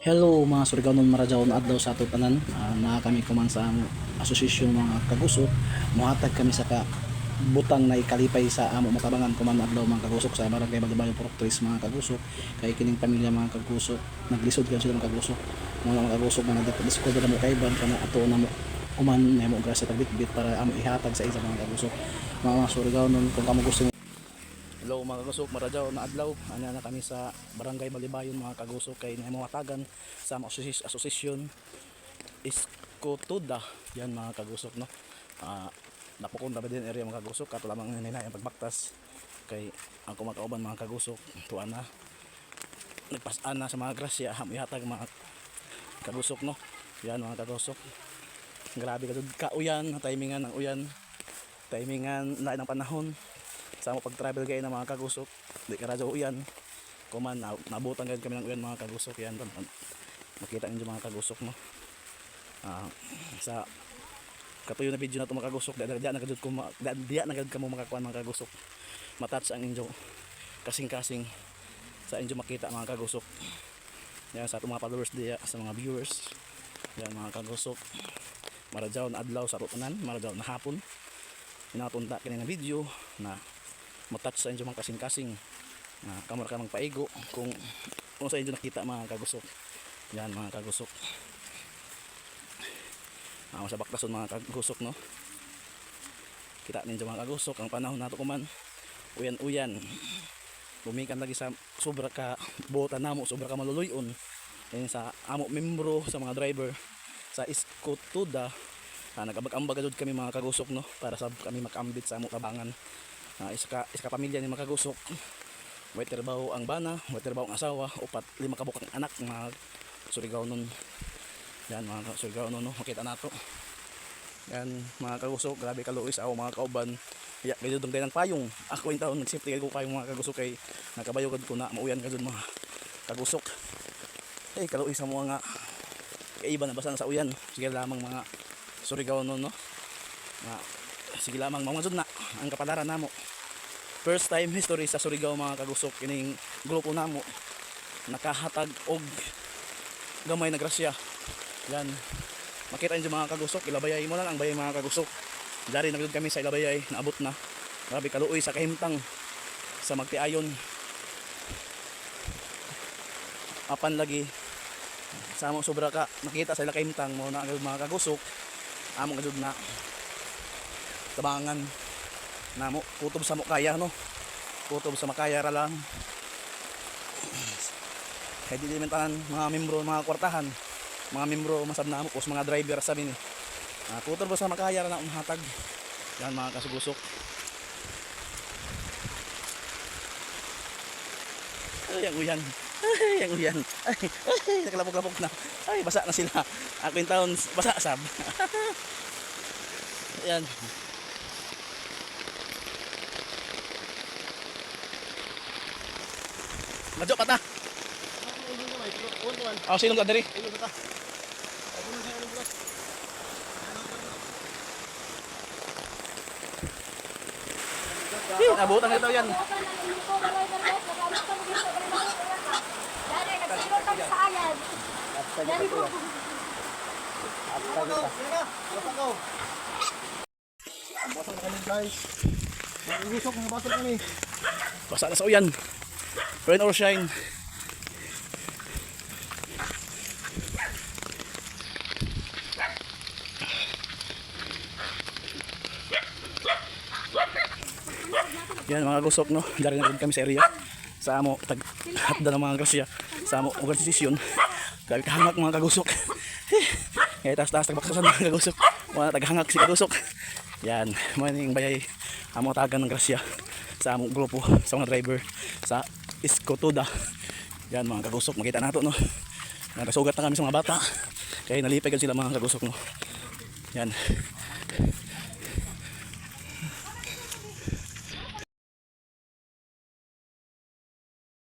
Hello mga surigawnon maradyaon adlaw sa ato tanan. Uh, na kami kuman sa amo asosasyon mga kagusok. Muhatag kami sa ka butang na ikalipay sa amo makabangan kuman adlaw mga kagusok sa barangay Bagbayo Proctris mga kagusok. Kay kining pamilya mga kagusok naglisod kan sila mga kagusok. Mga mga kagusok na nagdiskudo na mo kaiban kana ato na mo kuman na mo grasya tagbitbit para amo ihatag sa isa mga kagusok. Mga mga surigawnon kung kamo gusto Hello mga kagusok, maradyaw na adlaw. Anya na kami sa Barangay Malibayon mga kagusok kay na mga tagan sa asosasyon Iskotuda. Yan mga kagusok no. Ah, napukon na ba din area mga kagusok kato lamang nila ang pagbaktas kay ang kumakauban mga kagusok tuwa na nagpasaan na sa mga grasya ham ihatag mga kagusok no. Yan mga kagusok. Grabe ka ka uyan, timingan ng uyan. Timingan lain ng panahon sa mo pag-travel kayo ng mga kagusok di ka radyo uyan kuman na, nabutan ganyan kami ng uyan mga kagusok yan makita ninyo mga kagusok mo Ah, sa katuyo na video na ito mga kagusok di di na gud ko ma- di di na gud kamo makakuan mga kagusok matats ang inyo kasing-kasing sa inyo makita mga kagusok yan sa atong mga followers diya sa mga viewers yan mga kagusok maradyaw na adlaw sa rutanan maradyaw na hapon inatunta kini nga video na matouch sa inyo mga kasing-kasing. Na kamar ka magpaigo kung kung sa inyo nakita mga kagusok. Yan mga kagusok. Ah, sa baktason mga kagusok no? Kita ninyo mga kagusok ang panahon nato kuman. Uyan-uyan. Bumikan lagi sa sobra ka bota namo sobra ka maluluyon. Yan sa amo membro sa mga driver sa Iskotuda ah, nagabag-ambag kami mga kagusok no? Para sa kami makambit sa amo kabangan Ah, isa ka isa pamilya ni mga kagusok may trabaho ang bana may trabaho ang asawa upat lima ka bukang anak mga surigaw nun. Yan mga surigaw nun no? Makita nato. Yan mga kagusok grabe ka Luis. Ako mga kauban ya medyo dong ng payong. Ako yung taon nagsipti ko kayong mga kagusok kay nakabayogad ko na mauyan ka dun mga kagusok eh kaluis sa mga nga kaiba na basa na sa uyan. Sige lamang mga surigaw nun no? Na sige lamang mga na ang kapalaran namo first time history sa Surigao mga kagusok kining grupo namo. Nakahatag og gamay na grasya. Yan. Makita niyo mga kagusok ilabayay mo lang ang bayay mga kagusok. Dari nagdud kami sa ilabayay naabot na. Grabe kaluoy sa kahimtang sa magtiayon. Apan lagi. Sa mo sobra ka nakita sa ila kahimtang mo na ang mga kagusok. Among gajud na. Tabangan namo kutob sa mukaya no? Kutob sa makaya ra lang. Kaya di naman tanan mga membro mga kwartahan mga membro masab na mo mga driver sabi ni. Ah, kutob sa makaya ra na umahatag yan mga kasugusok ay ang uyan. Ay ang uyan. Ay, ay nakalapok-lapok na. Ay basa na sila. Ako yung taon basa sab. Yan Madyo pa ta. Oh, sino ka diri? Eh, nabutan ito yan. Basok na kami guys. Basa na sa uyan. Rain or shine. Yan mga gusok no. Dari na rin kami sa area. Sa amo tag hatda ng mga grasya. Sa amo organisasyon. Grabe kahangak mga kagusok. Kaya taas taas tagbaksasan mga kagusok. Mga taghangak si kagusok. Yan, mga bayay amo tagan ng grasya sa among grupo sa mga driver sa Iskotuda. Yan mga kagusok, makita nato no. Nagasugat na kami sa mga bata. Kaya nalipay sila mga kagusok no. Yan.